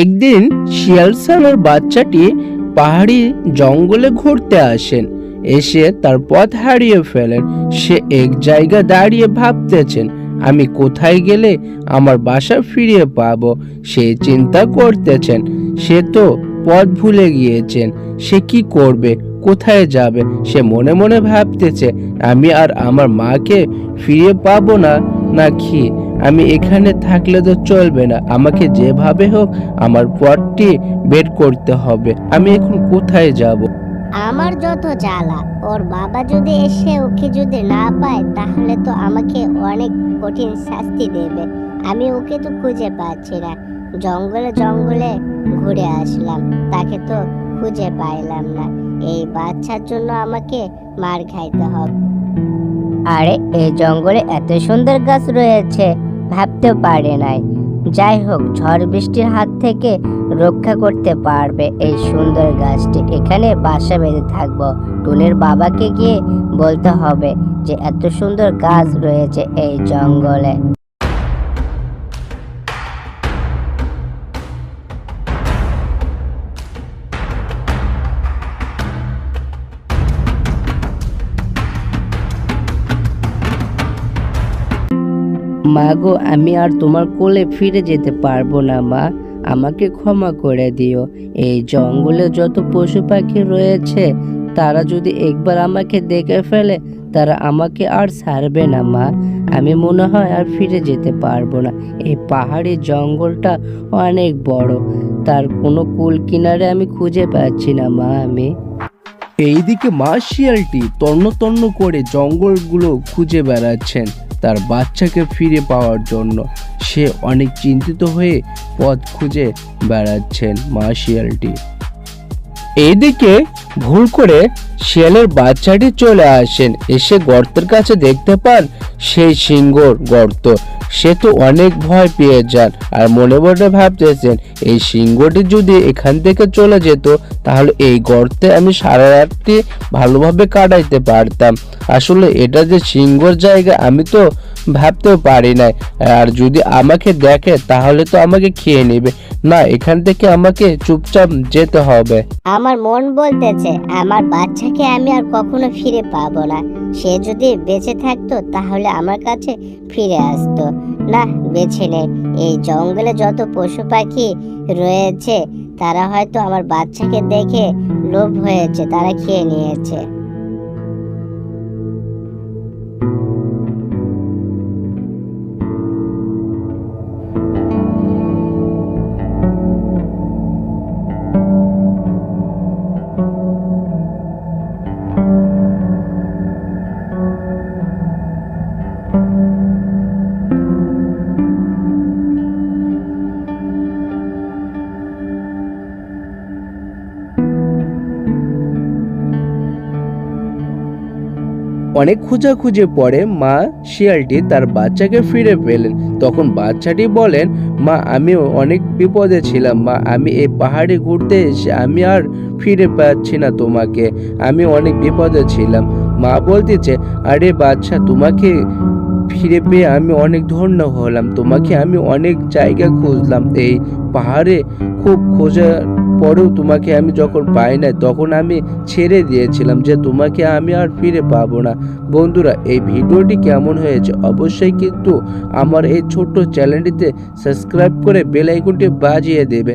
একদিন শিয়াল সানোর বাচ্চাটি পাহাড়ি জঙ্গলে ঘুরতে আসেন। এসে তার পথ হারিয়ে ফেলেন। সে এক জায়গা দাঁড়িয়ে ভাবতেছেন, আমি কোথায় গেলে আমার বাসা ফিরিয়ে পাবো? সে চিন্তা করতেছেন। সে তো পথ ভুলে গিয়েছেন। সে কি করবে? কোথায় যাবে? সে মনে মনে ভাবতেছে, আমি আর আমার মাকে ফিরে পাবো না নাকি আমি এখানে থাকলে তো চলবে না। আমাকে যেভাবে হোক আমার পথটি বের করতে হবে। আমি এখন কোথায় যাব? আমার যত জ্বালা, ওর বাবা যদি এসে ওকে যদি না পায়, তাহলে তো আমাকে অনেক কঠিন শাস্তি দেবে। আমি ওকে তো খুঁজে পাচ্ছি না। জঙ্গলে জঙ্গলে ঘুরে আসলাম। তাকে তো খুঁজে পাইলাম না। এই বাচ্চার জন্য আমাকে মার খাইতে হবে। আরে, এই জঙ্গলে এত সুন্দর গাছ রয়েছে। ভাবতে পারে নাই। যাই হোক, ঝড় বৃষ্টির হাত থেকে রক্ষা করতে পারবে এই সুন্দর গাছটি। এখানে বাসা বেঁধে থাকব। টুনির বাবাকে গিয়ে বলতে হবে যে, এত সুন্দর গাছ রয়েছে এই জঙ্গলে। মা গো, আমি আর তোমার কোলে ফিরে যেতে পারব না, মা। আমাকে ক্ষমা করে দিও। এই জঙ্গলে যত পশু পাখি রয়েছে, তারা যদি একবার আমাকে দেখে ফেলে, তারা আমাকে আর ছাড়বে না, মা। আমি মনে হয় আর ফিরে যেতে পারব না। এই পাহাড়ি জঙ্গলটা অনেক বড়। তার কোনো কুল কিনারে আমি খুঁজে পাচ্ছি না, মা, আমি। এইদিকে মা শিয়ালটি তন্ন তন্ন করে জঙ্গলগুলো খুঁজে বেড়াচ্ছেন। তার বাচ্চাকে ফিরে পাওয়ার জন্য সে অনেক চিন্তিত হয়ে পথ খুঁজে বেড়াচ্ছেন মার্শিয়ালটি। শিয়ালটি এইদিকে ভুল করে শিয়ালের বাচ্চাটি চলে আসেন। এসে গর্তের কাছে দেখতে পান সেই সিংহর গর্ত। সে তো অনেক ভয় পেয়ে যান আর মনে মনে ভাবতেছেন, এই সিংহটি যদি এখান থেকে চলে যেত, তাহলে এই গর্তে আমি সারা রাতটি ভালোভাবে কাটাইতে পারতাম। আসলে এটা যে সিংহর জায়গা আমি তো ভাবতেও পারি নাই। আর যদি আমাকে দেখে, তাহলে তো আমাকে খেয়ে নেবে। না, এখান থেকে আমাকে চুপচাপ যেতে হবে। আমার মন বলতেছে, আমার বাচ্চাকে আমি আর কখনো ফিরে পাবো না। সে যদি বেঁচে থাকতো, তাহলে আমার কাছে ফিরে আসতো। না বেছে নেই। এই জঙ্গলে যত পশু পাখি রয়েছে, তারা হয়তো আমার বাচ্চাকে দেখে লোভ হয়েছে, তারা খেয়ে নিয়েছে। অনেক খোঁজাখুঁজি পরে মা শিয়ালটি তার বাচ্চাকে ফিরে পেলেন। তখন বাচ্চাটি বলেন, মা, আমিও অনেক বিপদে ছিলাম। মা, আমি এই পাহাড়ে ঘুরতে এসে আমি আর ফিরে পাচ্ছি না তোমাকে। আমি অনেক বিপদে ছিলাম। মা বলতেছে, আরে বাচ্চা, তোমাকে ফিরে পেয়ে আমি অনেক ধন্য হলাম। তোমাকে আমি অনেক জায়গা খুঁজলাম। এই পাহাড়ে খুব খোঁজার পরেও তোমাকে আমি যখন পাই না তখন আমি ছেড়ে দিয়েছিলাম যে তোমাকে আমি আর ফিরে পাবো না। বন্ধুরা, এই ভিডিওটি কেমন হয়েছে অবশ্যই কিন্তু আমার এই ছোট্ট চ্যানেলটিতে সাবস্ক্রাইব করে বেল আইকনটি বাজিয়ে দেবেন